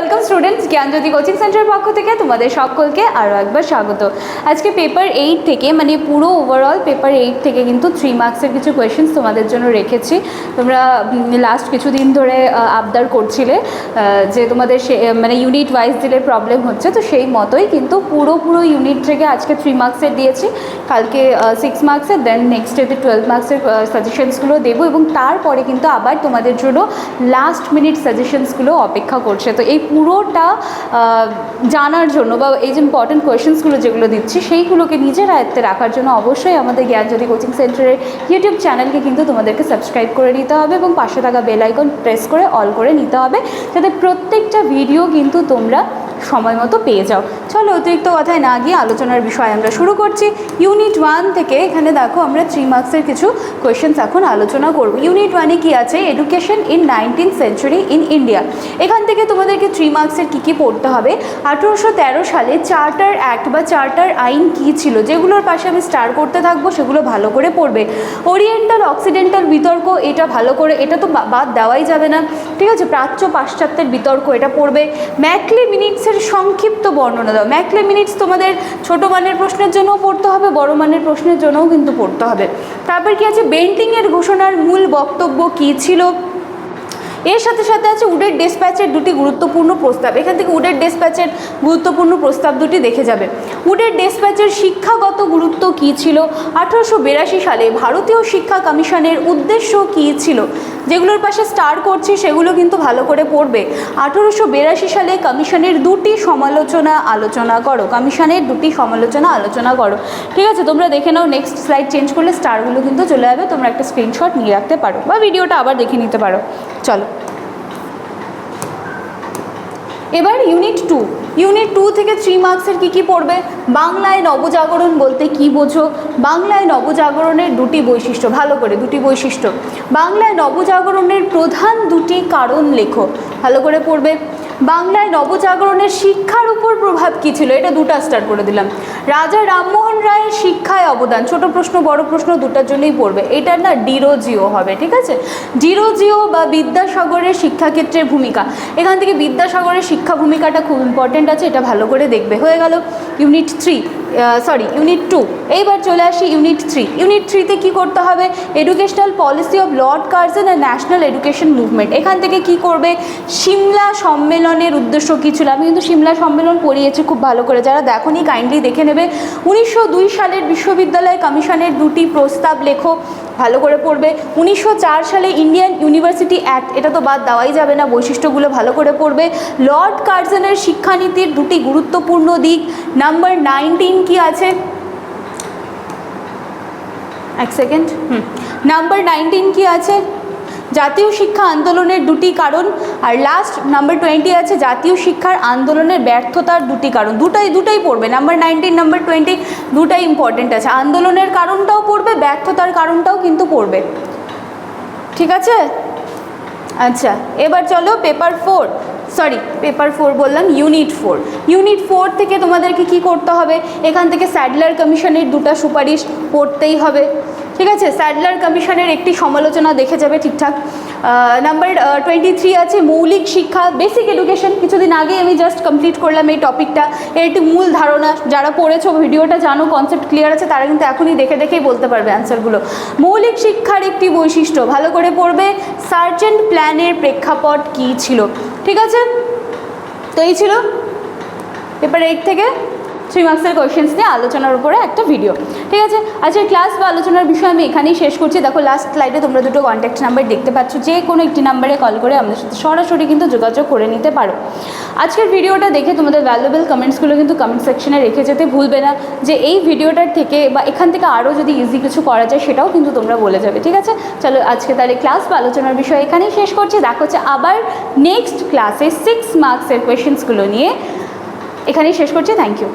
Welcome students জ্ঞানজ্যোতি coaching সেন্টারের পক্ষ থেকে তোমাদের সকলকে আরও একবার স্বাগত। আজকে পেপার এইট থেকে মানে পুরো ওভারঅল পেপার এইট থেকে কিন্তু থ্রি মার্কসের কিছু কোয়েশ্চেন্স তোমাদের জন্য রেখেছি। তোমরা লাস্ট কিছুদিন ধরে আবদার করছিলে যে তোমাদের সে মানে ইউনিট ওয়াইজ দিলে প্রবলেম হচ্ছে। তো সেই মতোই কিন্তু পুরো পুরো ইউনিট থেকে আজকে থ্রি মার্কসের দিয়েছি। কালকে সিক্স মার্কসের দেন নেক্সট ডেতে টুয়েলভ মার্কসের সাজেশনসগুলো দেবো এবং তারপরে কিন্তু আবার তোমাদের জন্য লাস্ট মিনিট সাজেশনসগুলো অপেক্ষা করছে। তো এই পুরোটা জানার জন্য বা এই যে ইম্পর্টেন্ট কোয়েশনসগুলো যেগুলো দিচ্ছি, সেইগুলোকে নিজের আয়ত্তে রাখার জন্য অবশ্যই আমাদের জ্ঞানজ্যোতি কোচিং সেন্টারের ইউটিউব চ্যানেলকে কিন্তু তোমাদেরকে সাবস্ক্রাইব করে নিতে হবে এবং পাশে থাকা বেল আইকন প্রেস করে অল করে নিতে হবে। যাতে প্রত্যেকটা ভিডিও কিন্তু তোমরা সময় মতো পেয়ে যাও। চলো, অতিরিক্ত কথায় না গিয়ে আলোচনার বিষয় আমরা শুরু করছি। ইউনিট ওয়ান থেকে এখানে দেখো আমরা থ্রি মার্কসের কিছু কোয়েশ্চেন্স এখন আলোচনা করব। ইউনিট ওয়ানে কী আছে? Education in nineteen century in India এখান থেকে তোমাদেরকে থ্রি মার্কসের কী কী পড়তে হবে? আঠেরোশো তেরো সালে চার্টার অ্যাক্ট বা চার্টার আইন কী ছিল? যেগুলোর পাশে আমি স্টার করতে থাকব, সেগুলো ভালো করে পড়বে। ওরিয়েন্টাল অক্সিডেন্টাল বিতর্ক, এটা ভালো করে, এটা তো বাদ দেওয়াই যাবে না। ঠিক আছে? প্রাচ্য পাশ্চাত্যের বিতর্ক এটা পড়বে। ম্যাকলি মিনিটসের সংক্ষিপ্ত বর্ণনা দাও। ম্যাকলে মিনিটস তোমাদের ছোট মানের প্রশ্নের জন্যও পড়তে হবে, বড় মানের প্রশ্নের জন্যও কিন্তু পড়তে হবে। তারপর কি আছে? বেন্টিংয়ের ঘোষণার মূল বক্তব্য কী ছিল? এর সাথে সাথে আছে উডের ডেসপ্যাচের দুটি গুরুত্বপূর্ণ প্রস্তাব। এখান থেকে উডের ডেসপ্যাচের গুরুত্বপূর্ণ প্রস্তাব দুটি দেখে যাবে। উডের ডেসপ্যাচের শিক্ষাগত গুরুত্ব কী ছিল? আঠারোশো বিরাশি সালে ভারতীয় শিক্ষা কমিশনের উদ্দেশ্য কী ছিল? যেগুলোর পাশে স্টার করছি, সেগুলো কিন্তু ভালো করে পড়বে। আঠেরোশো বিরাশি সালে কমিশনের দুটি সমালোচনা আলোচনা করো। কমিশনের দুটি সমালোচনা আলোচনা করো। ঠিক আছে, তোমরা দেখে নাও নেক্সট স্লাইড চেঞ্জ করলে স্টারগুলো কিন্তু চলে যাবে। তোমরা একটা স্ক্রিনশট নিয়ে রাখতে পারো বা ভিডিওটা আবার দেখে নিতে পারো। চলো। এবার ইউনিট টু ইউনিট টু থেকে থ্রি মার্কসের কী কী পড়বে? বাংলায় নবজাগরণ বলতে কি বোঝো? বাংলায় নবজাগরণের দুটি বৈশিষ্ট্য, ভালো করে দুটি বৈশিষ্ট্য। বাংলায় নবজাগরণের প্রধান দুটি কারণ লেখো, ভালো করে পড়বে। বাংলায় নবজাগরণের শিক্ষার উপর প্রভাব কী ছিল? এটা দুটা স্টার্ট করে দিলাম। রাজা রামমোহন রায়ের শিক্ষায় অবদান। ছোট প্রশ্ন, বড় প্রশ্ন দুটার জন্যই পড়বে। এটা না ডিরোজিও হবে, ঠিক আছে? ডিরোজিও বা বিদ্যাসাগরের শিক্ষাক্ষেত্রের ভূমিকা। এখান থেকে বিদ্যাসাগরের শিক্ষা ভূমিকাটা খুব ইম্পর্টেন্ট আছে, এটা ভালো করে দেখবে। হয়ে গেল unit three sorry unit two এইবার চলে আসি ইউনিট থ্রি ইউনিট থ্রিতে কী করতে হবে? Educational policy of Lord Curzon and national education movement এখান থেকে কি করবে? সিমলা সম্মেলনের উদ্দেশ্য কী ছিল? আমি কিন্তু সিমলা সম্মেলন পড়িয়েছি, খুব ভালো করে। যারা দেখোনি কাইন্ডলি দেখে নেবে। উনিশশো দুই সালের বিশ্ববিদ্যালয় কমিশনের দুটি প্রস্তাব লেখো, ভালো করে পড়বে। উনিশশো চার সালে ইন্ডিয়ান ইউনিভার্সিটি অ্যাক্ট, এটা তো বাদ দেওয়াই যাবে না, বৈশিষ্ট্যগুলো ভালো করে পড়বে। লর্ড কার্জনের শিক্ষানীতির দুটি গুরুত্বপূর্ণ দিক। নাম্বার নাইনটিন কি আছে? এক সেকেন্ড। হুম। নাম্বার নাইনটিন কি আছে? জাতীয় শিক্ষা আন্দোলনের দুটি কারণ, আর লাস্ট নাম্বার টোয়েন্টি আছে, জাতীয় শিক্ষার আন্দোলনের ব্যর্থতার দুটি কারণ। দুটাই দুটাই পড়বে। নাম্বার নাইনটিন নাম্বার টোয়েন্টি দুটাই ইম্পর্টেন্ট আছে। আন্দোলনের কারণটাও পড়বে, ব্যর্থতার কারণটাও কিন্তু পড়বে। ঠিক আছে? আচ্ছা এবার চলো paper four sorry paper four বললাম ইউনিট ফোর ইউনিট ফোর থেকে তোমাদেরকে কি করতে হবে? এখান থেকে স্যাডলার কমিশনের দুটো সুপারিশ পড়তেই হবে। ঠিক আছে, স্যাডলার কমিশনের একটি সমালোচনা দেখে যাবে ঠিকঠাক। নাম্বার টোয়েন্টি থ্রি আছে, মৌলিক শিক্ষা বেসিক এডুকেশন কিছুদিন আগে আমি জাস্ট কমপ্লিট করলাম এই টপিকটা এর একটি মূল ধারণা। যারা পড়েছো ভিডিওটা, জানো কনসেপ্ট ক্লিয়ার আছে, তারা কিন্তু এখনই দেখে দেখেই বলতে পারবে অ্যান্সারগুলো মৌলিক শিক্ষার একটি বৈশিষ্ট্য, ভালো করে পড়বে, সার্জেন্ট প্ল্যানের প্রেক্ষাপট কী ছিল? ঠিক আছে? তো এই ছিল। পেপার এইট থেকে থ্রি মার্কসের কোয়েশ্চেন্স নিয়ে আলোচনার উপরে একটা ভিডিও ঠিক আছে? আজকের ক্লাস বা আলোচনার বিষয় আমি এখানেই শেষ করছি। দেখো লাস্ট স্লাইডে তোমরা দুটো কন্ট্যাক্ট নাম্বার দেখতে পাচ্ছ। যে কোনো একটি নাম্বারে কল করে আমাদের সাথে সরাসরি কিন্তু যোগাযোগ করে নিতে পারো। আজকের ভিডিওটা দেখে তোমাদের ভ্যালুয়েবল কমেন্টসগুলো কিন্তু কমেন্ট সেকশনে রেখে যেতে ভুলবে না। যে এই ভিডিওটার থেকে বা এখান থেকে আরও যদি ইজি কিছু করা যায়, সেটাও কিন্তু তোমরা বলে যাবে। ঠিক আছে? চলো, আজকে তাহলে ক্লাস বা আলোচনার বিষয় এখানেই শেষ করছি। দেখা হচ্ছে আবার নেক্সট ক্লাসে সিক্স মার্কসের কোয়েশ্চেন্সগুলো নিয়ে। এখানেই শেষ করছি। Thank you